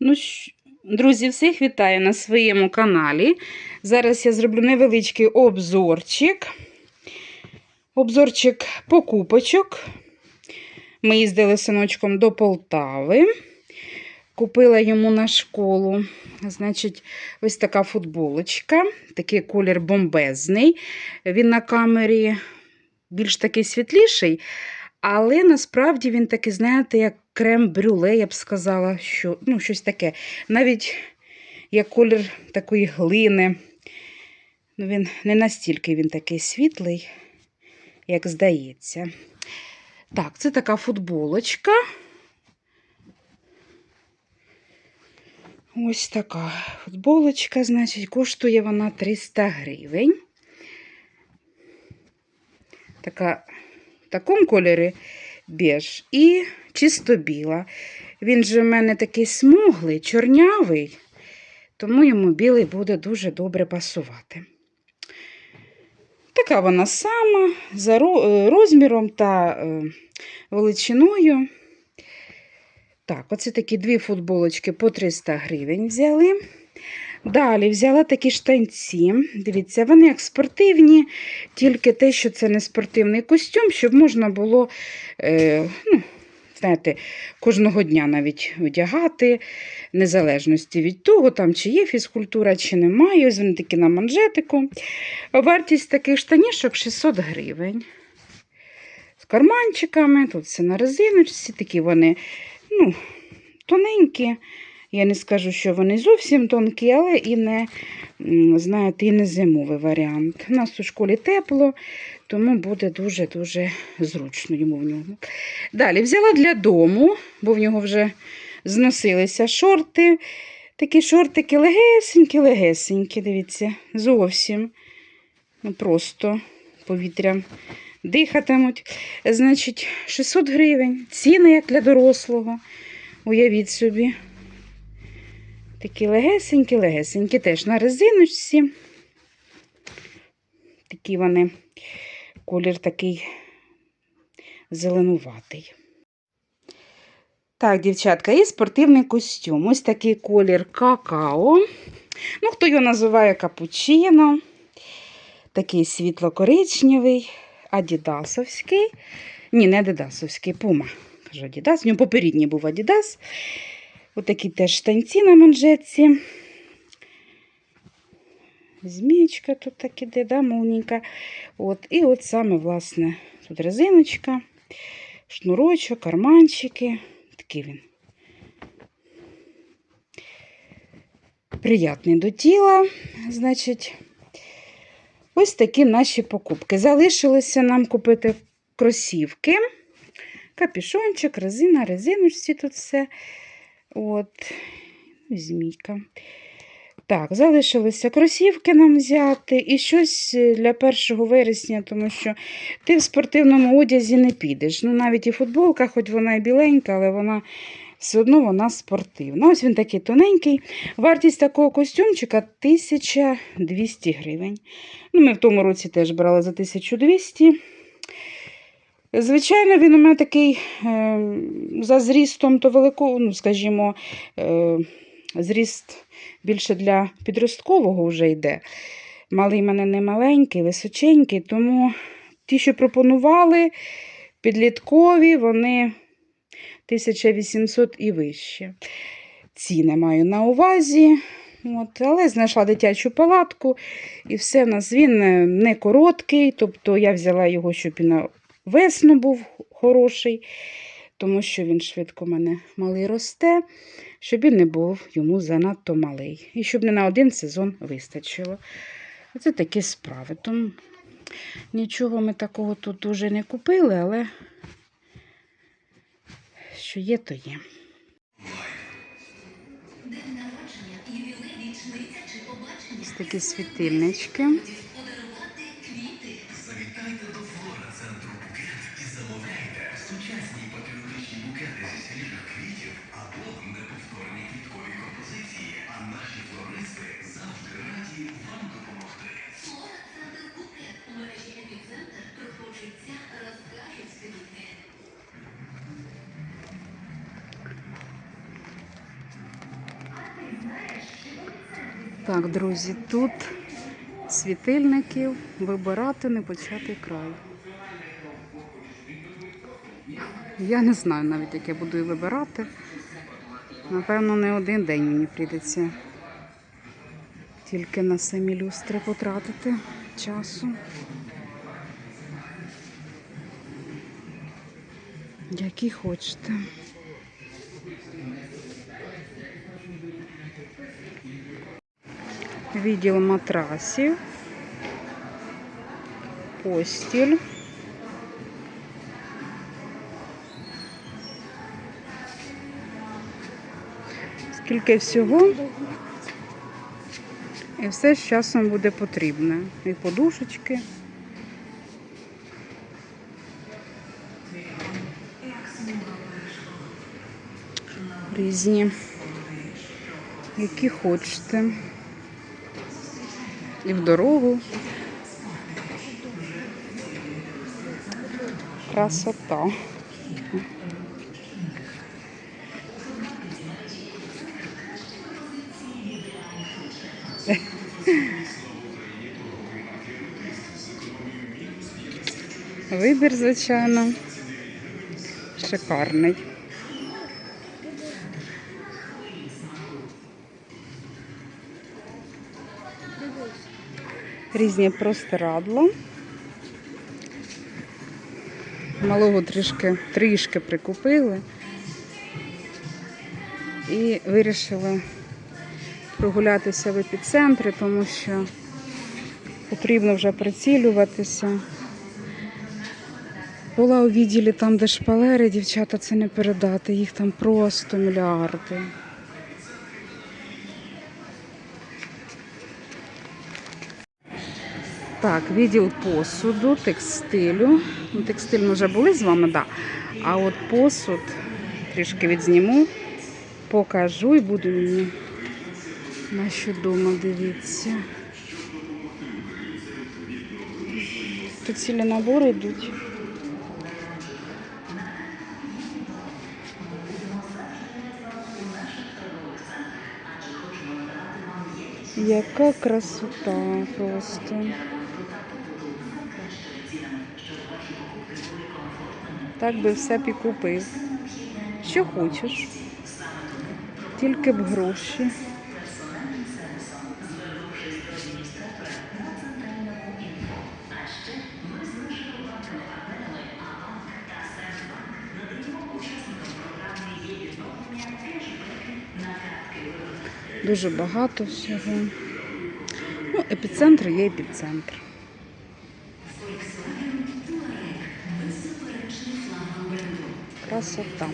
Ну, друзі, всіх вітаю на своєму каналі. Зараз я зроблю невеличкий обзорчик. Обзорчик покупочок. Ми їздили з синочком до Полтави. Купила йому на школу. Значить, ось така футболочка. Такий колір бомбезний. Він на камері більш такий світліший, але насправді він такий, знаєте, як крем-брюле, я б сказала, що ну, щось таке. Навіть як колір такої глини. Ну, він не настільки він такий світлий, як здається. Так, це така футболочка. Ось така футболочка, значить, коштує вона 300 гривень. Така в такому кольорі біж і чисто біла. Він же в мене такий смуглий, чорнявий, тому йому білий буде дуже добре пасувати. Така вона сама, за е, розміром та е, величиною. Так, оце такі дві футболочки по 300 гривень взяли. Далі взяла такі штанці. Дивіться, вони як спортивні, тільки те, що це не спортивний костюм, щоб можна було, е, ну, знаєте, кожного дня навіть одягати, незалежності від того, там, чи є фізкультура, чи немає. Ось вони такі на манжетику. Вартість таких штанішок 600 гривень. З карманчиками, тут все на резиночці, такі вони ну, тоненькі. Я не скажу, що вони зовсім тонкі, але і не, знаєте, і не зимовий варіант. У нас у школі тепло, тому буде дуже-дуже зручно йому в ньому. Далі взяла для дому, бо в нього вже зносилися шорти. Такі шортики легесенькі, легесенькі, дивіться, зовсім. Ну, просто повітрям дихатимуть. Значить, 600 гривень. Ціни, як для дорослого. Уявіть собі. Такі легесенькі, легесенькі, теж на резиночці. Такі вони, колір такий зеленуватий. Так, дівчатка, і спортивний костюм. Ось такий колір какао. Ну, хто його називає капучино. Такий світло-коричневий, адідасовський. Ні, не адідасовський, пума. Кажу, адідас. У нього попередній був адідас. Отакі теж штанці на манжетці. Змієчка тут так іде, да, мовненька. От, і от саме, власне, тут резиночка, шнурочок, карманчики. Такий він. Приятний до тіла. Значить, ось такі наші покупки. Залишилося нам купити кросівки, капюшончик, резина, резиночці тут все. От, змійка. Так, залишилися кросівки нам взяти і щось для 1 вересня, тому що ти в спортивному одязі не підеш. Ну, навіть і футболка, хоч вона і біленька, але вона все одно вона спортивна. Ось він такий тоненький. Вартість такого костюмчика 1200 гривень. Ну, ми в тому році теж брали за 1200. Звичайно, він у мене такий е, за зрістом то великого, ну, скажімо, е, зріст більше для підросткового вже йде. Малий мене не маленький, височенький, тому ті, що пропонували, підліткові, вони 1800 і вище. Ціни маю на увазі. От, але знайшла дитячу палатку, і все в нас він е, не короткий, тобто я взяла його, щоб і на весну був хороший, тому що він швидко мене малий росте, щоб він не був йому занадто малий. І щоб не на один сезон вистачило. Оце такі справи. Тому нічого ми такого тут дуже не купили, але що є, то є. Ось такі світильнички. Так, друзі, тут світильників вибирати не початий край. Я не знаю навіть, як я буду її вибирати. Напевно, не один день мені прийдеться тільки на самі люстри потратити часу. Які хочете. Відділ матрасів, постіль. Скільки всього. І все з часом буде потрібне. І подушечки. Різні. Які хочете. І в дорогу. Красота. Вибір, звичайно, шикарний. Різні простирадла. Малого трішки, трішки прикупили і вирішили прогулятися в епіцентрі, тому що потрібно вже прицілюватися. Була у відділі там, де шпалери, дівчата, це не передати, їх там просто мільярди. Так, відділ посуду, текстилю. Ну, текстиль ми вже були з вами, так. Да. А от посуд трішки відзніму, покажу і буду мені на що дома дивіться. Текстильні набори йдуть. Яка красота просто. Так би все б і купив. Що хочеш. Тільки б гроші. Дуже багато всього. Ну, епіцентр є епіцентр. Красота.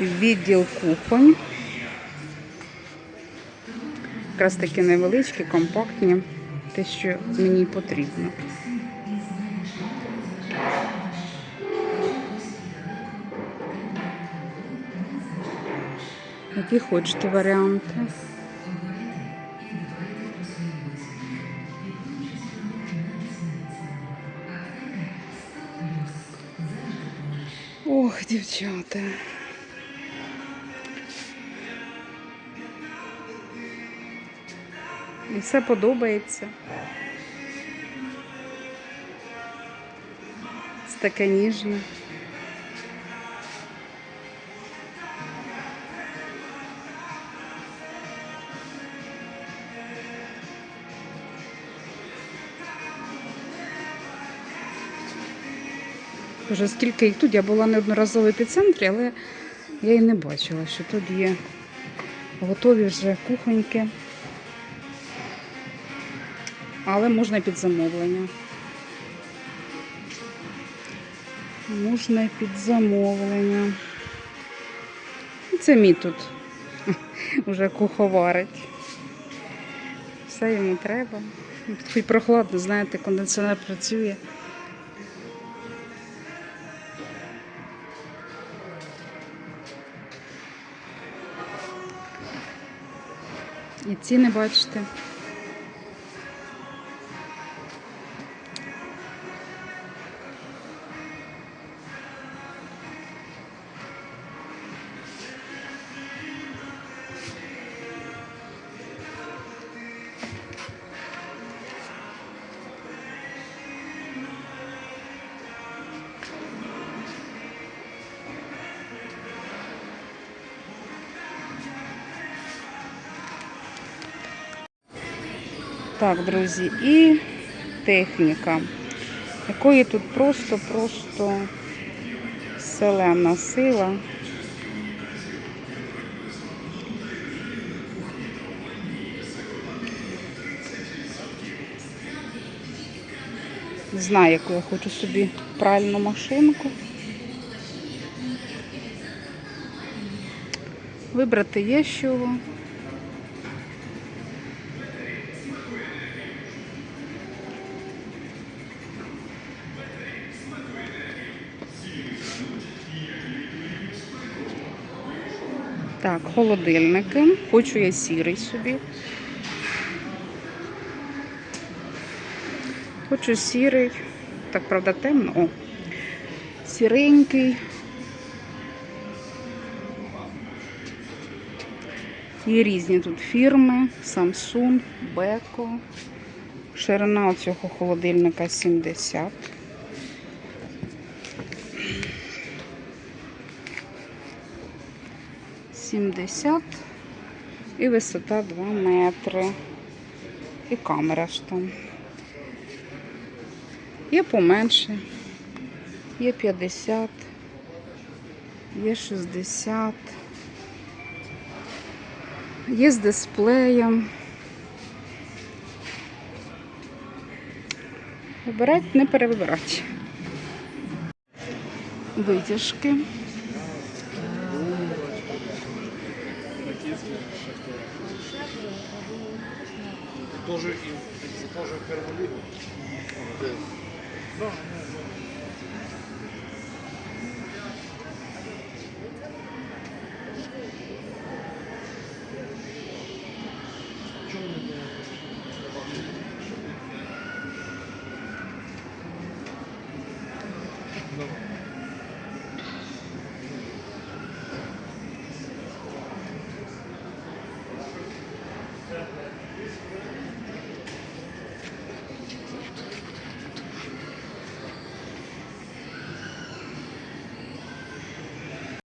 Відділ кухонь. Якраз такі невеличкі, компактні, те, що мені потрібно. Які хочете варіанти? Ох, дівчата. І все подобається. Це таке ніжне. Вже скільки їх тут, я була неодноразово в епіцентрі, але я і не бачила, що тут є готові вже кухоньки. Але можна під замовлення. Можна під замовлення. Це мій тут вже куховарить. Все йому треба. Хоч прохладно, знаєте, кондиціонер працює. Ціни бачите. Так, друзі, і техніка, якої тут просто-просто селена сила. Не знаю, яку я хочу собі пральну машинку. Вибрати є з чого. Холодильники. Хочу я сірий собі. Хочу сірий. Так, правда, темно. О, сіренький. Є різні тут фірми. Samsung, Beko. Ширина цього холодильника 70. Сімдесят і висота 2 метри. І камера ж там. Є поменше, є 50, є 60, є з дисплеєм. Вибирати, не перевибирати. Витяжки. тоже и тоже в первую лигу. Да.